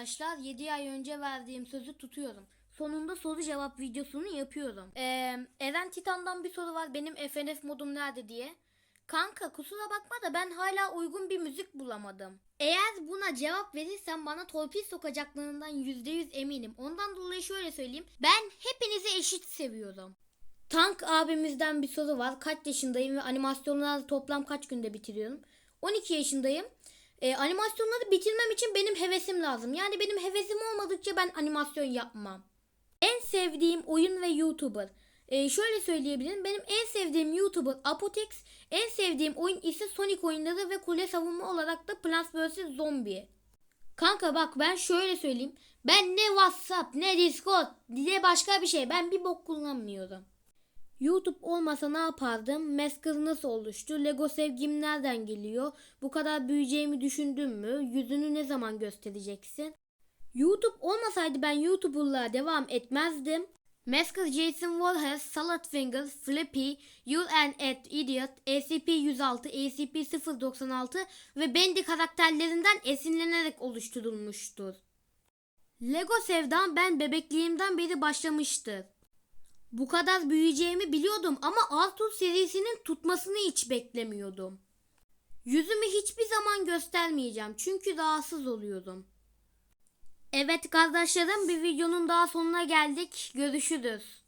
arkadaşlar. 7 ay önce verdiğim sözü tutuyorum. Sonunda soru cevap videosunu yapıyorum. Ee, Eren Titan'dan bir soru var. Benim FNF modum nerede diye. Kanka kusura bakma da ben hala uygun bir müzik bulamadım. Eğer buna cevap verirsen bana torpil sokacaklarından %100 eminim. Ondan dolayı şöyle söyleyeyim. Ben hepinizi eşit seviyorum. Tank abimizden bir soru var. Kaç yaşındayım ve animasyonları toplam kaç günde bitiriyorum? 12 yaşındayım. Ee, animasyonları bitirmem için benim hevesim lazım. Yani benim hevesim olmadıkça ben animasyon yapmam. En sevdiğim oyun ve YouTuber. Ee, şöyle söyleyebilirim. Benim en sevdiğim YouTuber Apotex. En sevdiğim oyun ise Sonic oyunları ve kule savunma olarak da Plants vs. Zombie. Kanka bak ben şöyle söyleyeyim. Ben ne WhatsApp ne Discord ne başka bir şey. Ben bir bok kullanmıyorum. YouTube olmasa ne yapardım? Masker nasıl oluştu? Lego sevgim nereden geliyor? Bu kadar büyüyeceğimi düşündün mü? Yüzünü ne zaman göstereceksin? YouTube olmasaydı ben YouTuber'lığa devam etmezdim. Masker Jason Voorhees, Salad Fingers, Flippy, You're an Ad Idiot, ACP-106, ACP-096 ve Bendy karakterlerinden esinlenerek oluşturulmuştur. Lego sevdam ben bebekliğimden beri başlamıştır. Bu kadar büyüyeceğimi biliyordum ama Arthur serisinin tutmasını hiç beklemiyordum. Yüzümü hiçbir zaman göstermeyeceğim çünkü rahatsız oluyordum. Evet kardeşlerim bir videonun daha sonuna geldik. Görüşürüz.